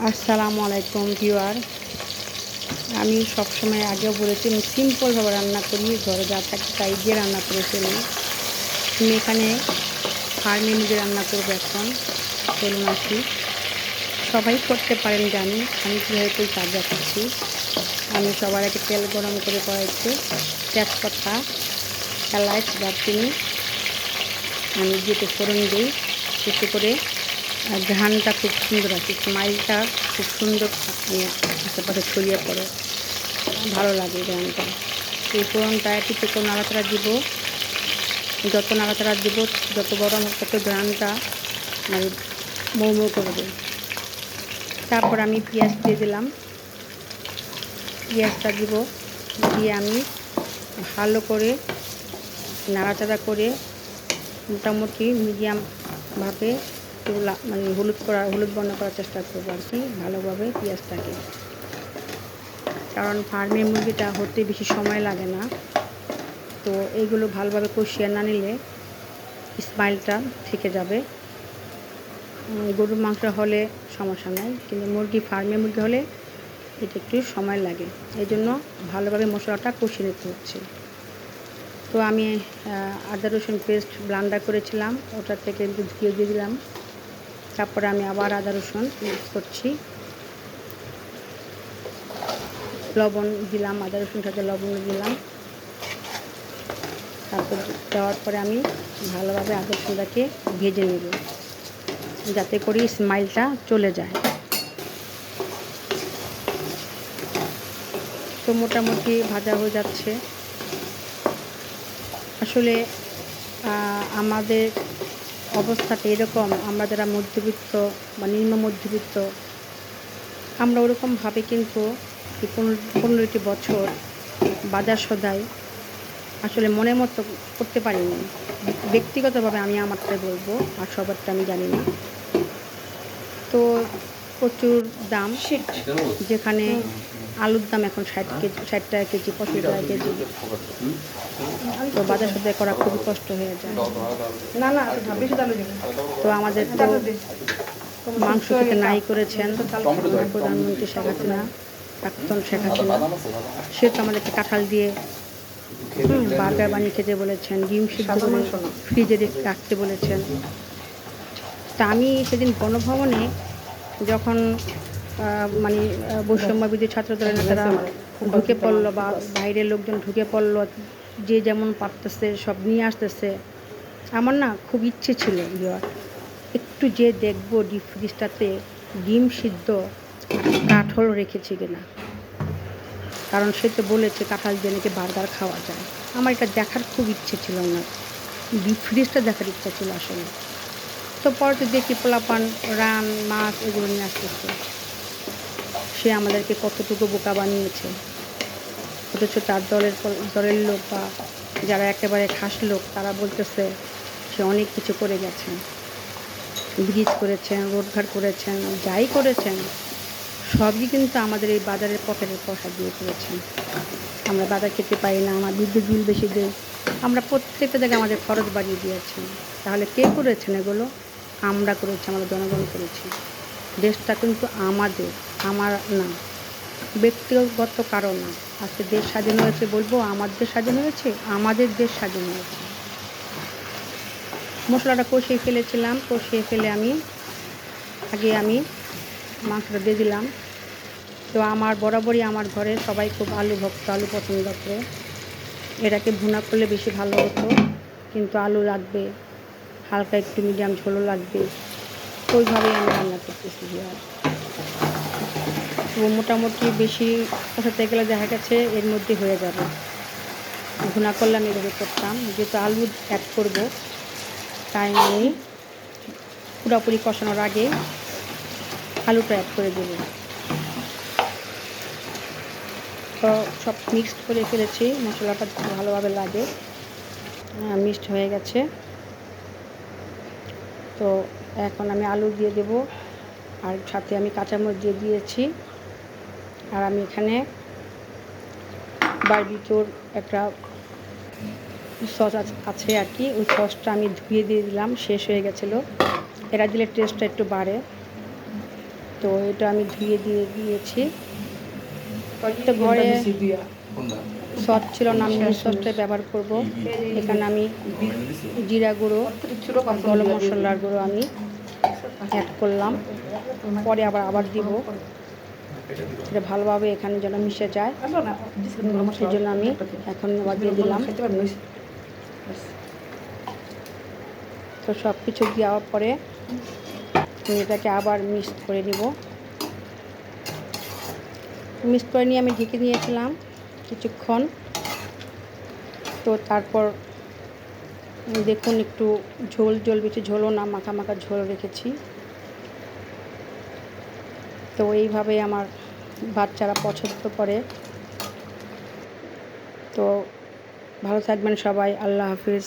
আসসালামু আলাইকুম ভিউয়ার। আমি সবসময় আগেও বলেছি, আমি সিম্পলভাবে রান্না করি, ঘরে যা থাকে তাই দিয়ে রান্না করে ফেলি। আমি এখানে ফার্মে নিজে রান্না করব এখন চলুন আসি সবাই করতে পারেন জানি আমি কীভাবে করি তা দেখাচ্ছি আমি সবার আগে তেল গরম করে কড়াইতে তেজপাতা, এলাচ, দারচিনি, আমি যেতে ফোড়ন দিই এতে করে আর ঘ্রাণটা খুব সুন্দর আছে, স্মাইলটা খুব সুন্দর আশেপাশে ছড়িয়ে পড়ে। ভালো লাগে ঘ্রাণটা। এই ফোড়নটা একটু নাড়াচাড়া দিব, যত নাড়াচাড়া দিব, যত গরম তত ঘ্রাণটা মানে মৌ মৌ করবে তারপর আমি পেঁয়াজ দিয়ে দিলাম। পেঁয়াজটা দিব দিয়ে আমি ভালো করে নাড়াচাড়া করে মোটামুটি মিডিয়ামভাবে একটু মানে হলুদ করা হলুদ বর্ণ করার চেষ্টা করব আর কি, ভালোভাবে পেঁয়াজটাকে। কারণ ফার্মের মুরগিটা হতে বেশি সময় লাগে না। তো এইগুলো ভালোভাবে কষিয়ে না নিলে স্মাইলটা থেকে যাবে। গরুর মাংস হলে সমস্যা নাই, কিন্তু মুরগি ফার্মে মুরগি হলে এটা একটু সময় লাগে। এই জন্য ভালোভাবে মশলাটা কষিয়ে নিতে হচ্ছে। তো আমি আদা রসুন পেস্ট ব্লান্ডার করেছিলাম ওটা থেকে একটু ধুয়ে দিয়ে দিলাম। তারপরে আমি আবার আদা রসুন মিক্স করছি। লবণ দিলাম, আদা রসুন সাথে লবণ দিলাম। তারপর দেওয়ার পরে আমি ভালোভাবে আদা রসুনটাকে ভেজে নেব, যাতে করে স্মাইলটা চলে যায়। তো মোটামুটি ভাজা হয়ে যাচ্ছে। আসলে আমাদের অবস্থাটা এরকম আমরা যারা মধ্যবিত্ত বা নিম্ন মধ্যবিত্ত আমরা ওরকমভাবে কিন্তু এই পনেরো পনেরোটি বছর বাজার সদাই আসলে মনের মতো করতে পারিনি। ব্যক্তিগতভাবে আমি আমারটাই বলব আর সবারটা আমি জানি না। তো প্রচুর দাম যেখানে আলুর দাম এখন ষাট কেজি ষাট টাকা কেজি পঁচিশ টাকা কেজি। তো বাজার সদাই করা খুবই কষ্ট হয়ে যায়। না না বেশি ডালো তো আমাদের তো মাংস খেতে নাই করেছেন। প্রধানমন্ত্রী শেখ হাসিনা প্রাক্তন শেখ হাসিনা। সে তো আমাদেরকে কাঁঠাল দিয়ে বার্গার বানিয়ে খেতে বলেছেন ডিম সিদ্ধ মাংস ফ্রিজে রেখে রাখতে বলেছেন। তা আমি সেদিন গণভবনে যখন মানে আহ, বৈষম্যবিধি ছাত্র দলের নেতারা ঢুকে পড়ল বা বাইরের লোকজন ঢুকে পড়ল যে যেমন পারতেছে সব নিয়ে আসতেছে। আমার না খুব ইচ্ছে ছিল ইয়ার একটু যে দেখব ডিপ ফ্রিজটাতে ডিম সিদ্ধ কাঠল রেখেছে কিনা। কারণ সে তো বলেছে কাঁঠাল দিয়ে নাকি বার্গার খাওয়া যায়। আমার এটা দেখার খুব ইচ্ছে ছিল না ডিপ ফ্রিজটা দেখার ইচ্ছা ছিল আসলে। তো পরে তো দেখি পোলাপান রান মাছ এগুলো নিয়ে আসতেছে। সে আমাদেরকে কতটুকু বোকা বানিয়েছে। অথচ তার দলের দলের লোক বা যারা একেবারে খাস লোক, তারা বলতেছে সে অনেক কিছু করে গেছেন ব্রিজ করেছেন রোডঘাট করেছেন, যাই করেছেন, সবই কিন্তু আমাদের এই বাজারের পকেটের পয়সা দিয়ে করেছেন। আমরা বাজার খেতে পারি না, আমার বিদ্যুৎ বিল বেশি দেয় আমরা প্রত্যেকটা জায়গায় আমাদের খরচ বাড়িয়ে দিয়েছেন তাহলে কে করেছেন এগুলো? আমরা করেছি আমরা জনগণ করেছি। দেশটা কিন্তু আমাদের। আমার না, ব্যক্তিগত কারণ না। আজকে দেশ স্বাধীন হয়েছে বলব, আমার দেশ স্বাধীন হয়েছে, আমাদের দেশ স্বাধীন হয়েছে। মশলাটা কষিয়ে ফেলেছিলাম, কষিয়ে ফেলে আমি, আগে আমি মাংসটা দিয়ে দিলাম। তো আমার বরাবরই আমার ঘরে সবাই খুব আলু ভক্ত, আলু পছন্দ করে। এটাকে ভুনা করলে বেশি ভালো হতো, কিন্তু আলু লাগবে, হালকা একটু মিডিয়াম ঝোলও লাগবে। ওইভাবেই আমি রান্না করতেছি। আর তো মোটামুটি বেশি কষাতে গেলে দেখা গেছে এর মধ্যে হয়ে যাবে। ভুনা করলে আমি এভাবে করতাম। যেহেতু আলু অ্যাড করব, তাই আমি পুরোপুরি কষানোর আগে আলুটা অ্যাড করে দেব তো সব মিক্সড করে ফেলেছি, মশলাটা ভালোভাবে লাগে। মিক্সড হয়ে গেছে। তো এখন আমি আলু দিয়ে দেব। আর সাথে আমি কাঁচামরিচ দিয়ে দিয়েছি। আর আমি এখানে বারবিকিউর একটা সস আছে আর কি। ওই সসটা আমি ধুয়ে দিয়ে দিলাম শেষ হয়ে গেছিল। এরা দিলে টেস্টটা একটু বাড়ে। তো এটা আমি ধুয়ে দিয়ে দিয়েছি। ঘরে- সস ছিল না আমি এই সসটাই ব্যবহার করব। এখানে আমি জিরা গুঁড়ো গরম মশলার গুঁড়ো আমি অ্যাড করলাম। পরে আবার আবার দিব। এটা ভালোভাবে এখানে যেন মিশে যায়। সেই জন্য আমি এখন আবার দিয়ে দিলাম। তো সব কিছু দেওয়ার পরে আমি এটাকে আবার মিক্স করে নিব। মিক্স করে নিয়ে আমি ঢেকে দিয়েছিলাম কিছুক্ষণ। তো তারপর দেখুন একটু ঝোল ঝোল বেশি ঝোলও না, মাখা মাখা ঝোল রেখেছি। তো এইভাবে আমার বাচ্চারা পছন্দ করে। তো ভালো থাকবেন সবাই আল্লাহ হাফিজ।